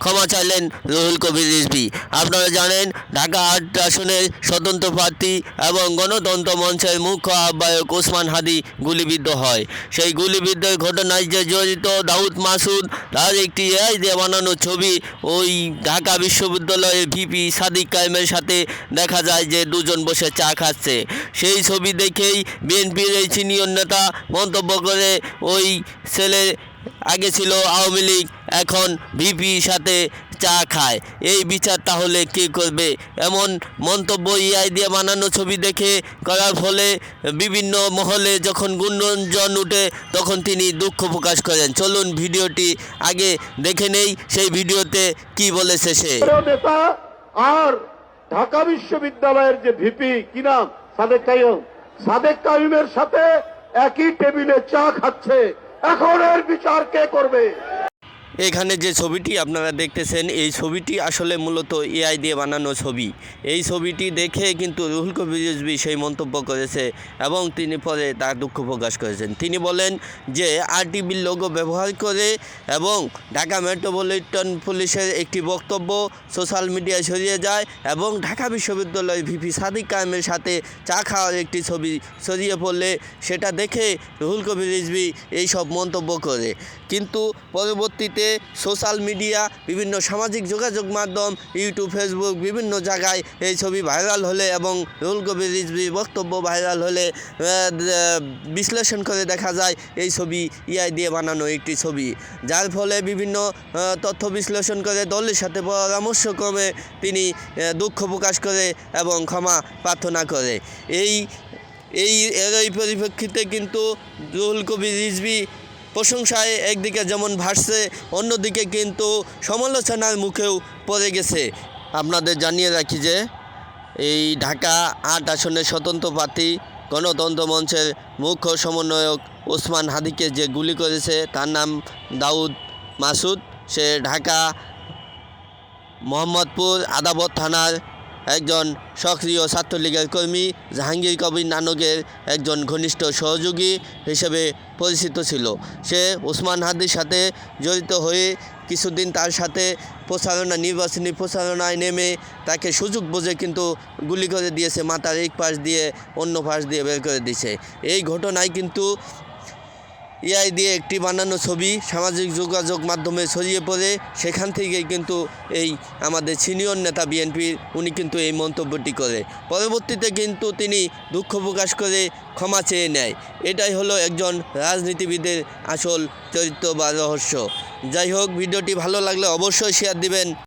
ক্ষমা চাইলেন রুহুল কবির রিজভি। আপনারা জানেন, ঢাকা আট আসনের স্বতন্ত্র প্রার্থী এবং গণতন্ত্র মঞ্চের মুখ্য আহ্বায়ক ওসমান হাদি গুলিবিদ্ধ হয়। সেই গুলিবিদ্ধের ঘটনায় যে জড়িত দাউদ মাসুদ, তার একটি এআই দিয়ে বানানো ছবি ওই ঢাকা বিশ্ববিদ্যালয়ের ভিপি সাদিক কায়েমের সাথে দেখা যায় যে দুজন বসে চা খাচ্ছে। সেই ছবি দেখেই বিএনপির এই সিনিয়র নেতা মন্তব্য করে ওই ছেলে আগে ছিল আওয়ামী লীগ, এখন ভিপি সাথে চা খায়। এই বিচার তাহলে কে করবে? এমন মন্তব্য ইআই দিয়ে বানানো ছবি দেখে করার ফলে বিভিন্ন মহলে যখন গুঞ্জন উঠে, তখন তিনি দুঃখ প্রকাশ করেন। চলুন ভিডিওটি আগে দেখে নেই, সেই ভিডিওতে কি বলেছে সে। নেতা আর ঢাকা বিশ্ববিদ্যালয়ের যে ভিপি কি নাম? সাদেক কাইম সাদেক কাইমের সাথে একই টেবিলে চা খাচ্ছে। এখন এর বিচার কে করবে? এখানে যে ছবিটি আপনারা দেখতেছেন, এই ছবিটি আসলে মূলত এআই দিয়ে বানানো ছবি। এই ছবিটি দেখে কিন্তু রুহুল কবির রিজভী সেই মন্তব্য করেছে এবং তিনি পরে তার দুঃখ প্রকাশ করেছেন। তিনি বলেন যে, আরটিভির লোগো ব্যবহার করে এবং ঢাকা মেট্রোপলিটন পুলিশের একটি বক্তব্য সোশ্যাল মিডিয়ায় ছড়িয়ে যায় এবং ঢাকা বিশ্ববিদ্যালয়ের ভিপি সাদিক কায়েমের সাথে চা খাওয়ার একটি ছবি ছড়িয়ে পড়লে সেটা দেখে রুহুল কবির রিজভী এইসব মন্তব্য করে। কিন্তু পরবর্তীতে সোশ্যাল মিডিয়া, বিভিন্ন সামাজিক যোগাযোগ মাধ্যম, ইউটিউব, ফেসবুক, বিভিন্ন জায়গায় এই ছবি ভাইরাল হলে এবং রুহুল কবির রিজভির বক্তব্য ভাইরাল হলে বিশ্লেষণ করে দেখা যায় এই ছবি ইআই দিয়ে বানানো একটি ছবি। যার ফলে বিভিন্ন তথ্য বিশ্লেষণ করে দলের সাথে পরামর্শক্রমে তিনি দুঃখ প্রকাশ করে এবং ক্ষমা প্রার্থনা করে। এই এই এর এই পরিপ্রেক্ষিতে কিন্তু রুহুল কবির রিজভি প্রশংসায় একদিকে যেমন ভাসছে, অন্যদিকে কিন্তু সমালোচনার মুখেও পড়ে গেছে। আপনাদের জানিয়ে রাখি যে, এই ঢাকা আট আসনের স্বতন্ত্র প্রার্থী গণতন্ত্র মঞ্চের মুখ্য সমন্বয়ক ওসমান হাদিকে যে গুলি করেছে, তার নাম দাউদ মাসুদ। সে ঢাকা মোহাম্মদপুর আদাবত থানার একজন সক্রিয় ছাত্রলীগের কর্মী, জাহাঙ্গীর কবির নানকের একজন ঘনিষ্ঠ সহযোগী হিসেবে পরিচিত ছিল। সে ওসমান হাদির সাথে জড়িত হয়ে কিছুদিন তার সাথে প্রচারণা, নির্বাচনী প্রচারণায় নেমে তাকে সুযোগ বুঝে কিন্তু গুলি করে দিয়েছে। মাথার এক পাশ দিয়ে অন্য পাশ দিয়ে বের করে দিয়েছে। এই ঘটনায় কিন্তু এআই দিয়ে একটি বানানো ছবি সামাজিক যোগাযোগ মাধ্যমে ছড়িয়ে পড়ে, সেখান থেকেই কিন্তু এই আমাদের সিনিয়র নেতা বিএনপির উনি কিন্তু এই মন্তব্যটি করে। পরবর্তীতে কিন্তু তিনি দুঃখ প্রকাশ করে ক্ষমা চেয়ে নেয়। এটাই হলো একজন রাজনীতিবিদের আসল চরিত্র বা রহস্য। যাই হোক, ভিডিওটি ভালো লাগলে অবশ্যই শেয়ার দিবেন।